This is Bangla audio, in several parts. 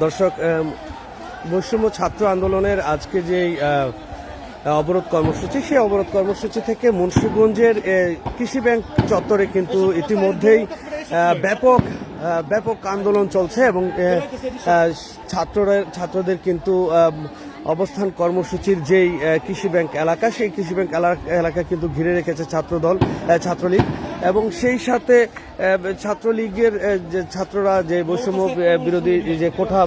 দর্শক বৈষম্য ছাত্র আন্দোলনের আজকে যে অবরোধ কর্মসূচি, সেই অবরোধ কর্মসূচি থেকে মুন্সিগঞ্জের কৃষি ব্যাংক চত্বরে কিন্তু ইতিমধ্যেই ব্যাপক ব্যাপক আন্দোলন চলছে এবং ছাত্ররা, ছাত্রদের কিন্তু অবস্থান কর্মসূচির যেই কৃষি ব্যাংক এলাকা, সেই কৃষি ব্যাংক এলা- এলাকা কিন্তু ঘিরে রেখেছে ছাত্রদল ছাত্রলীগ এবং সেই সাথে ছাত্রলীগের যে ছাত্ররা যে বৈষম্য বিরোধী যে কোঠা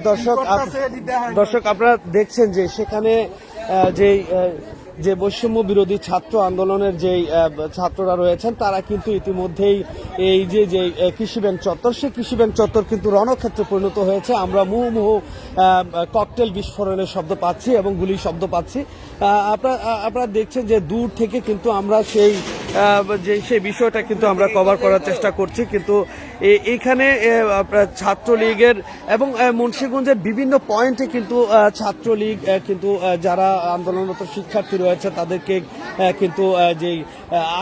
দর্শক- দর্শক আপনারা দেখছেন যে সেখানে যে যে বৈষম্য বিরোধী ছাত্র আন্দোলনের যেই ছাত্ররা রয়েছেন, তারা কিন্তু ইতিমধ্যেই এই যে যে কৃষি ব্যাংক চত্বর, সেই কৃষি ব্যাংক চত্বর কিন্তু রণক্ষেত্রে পরিণত হয়েছে। আমরা মুহুমুহ ককটেল বিস্ফোরণের শব্দ পাচ্ছি এবং গুলির শব্দ পাচ্ছি। আপনারা আপনারা দেখছেন যে দূর থেকে কিন্তু আমরা সেই যে সেই বিষয়টা কিন্তু আমরা কভার করার চেষ্টা করছি। কিন্তু এখানে ছাত্রলীগের এবং মুন্সিগঞ্জের বিভিন্ন পয়েন্টে কিন্তু ছাত্রলীগ কিন্তু যারা আন্দোলনরত শিক্ষার্থী রয়েছে, তাদেরকে কিন্তু যেই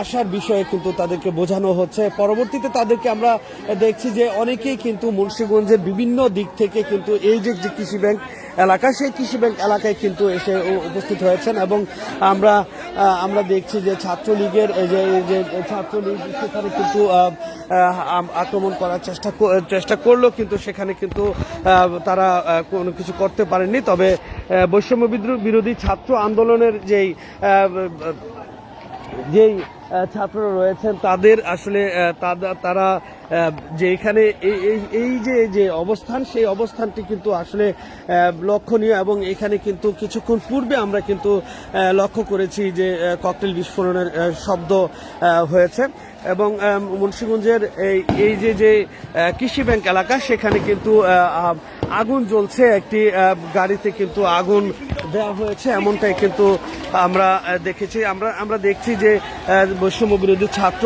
আসার বিষয়ে কিন্তু তাদেরকে বোঝানো হচ্ছে। পরবর্তীতে তাদেরকে আমরা দেখছি যে অনেকেই কিন্তু মুন্সিগঞ্জের বিভিন্ন দিক থেকে কিন্তু এই যে যে কৃষি ব্যাংক এলাকা সেই কৃষি ব্যাংক এলাকায় কিন্তু এসে উপস্থিত হয়েছেন এবং আমরা আমরা দেখছি যে ছাত্রলীগের যে যে ছাত্রলীগ সেখানে কিন্তু আক্রমণ করার চেষ্টা চেষ্টা করল, কিন্তু সেখানে কিন্তু তারা কোনো কিছু করতে পারেননি। তবে বৈষম্য বিদ্রোহ বিরোধী ছাত্র আন্দোলনের যেই যেই ছাত্ররা রয়েছেন, তাদের আসলে তারা যে এখানে এই- যে যে অবস্থান, সেই অবস্থানটি কিন্তু আসলে লক্ষণীয় এবং এখানে কিন্তু কিছুক্ষণ পূর্বে আমরা কিন্তু লক্ষ্য করেছি যে ককটেল বিস্ফোরণের শব্দ হয়েছে এবং মুন্সিগঞ্জের এই যে যে কৃষি ব্যাংক এলাকা, সেখানে কিন্তু আগুন জ্বলছে, একটি গাড়িতে কিন্তু আগুন দেওয়া হয়েছে, এমনটাই কিন্তু আমরা দেখেছি। আমরা আমরা দেখছি যে বৈষম্য বিরোধী ছাত্র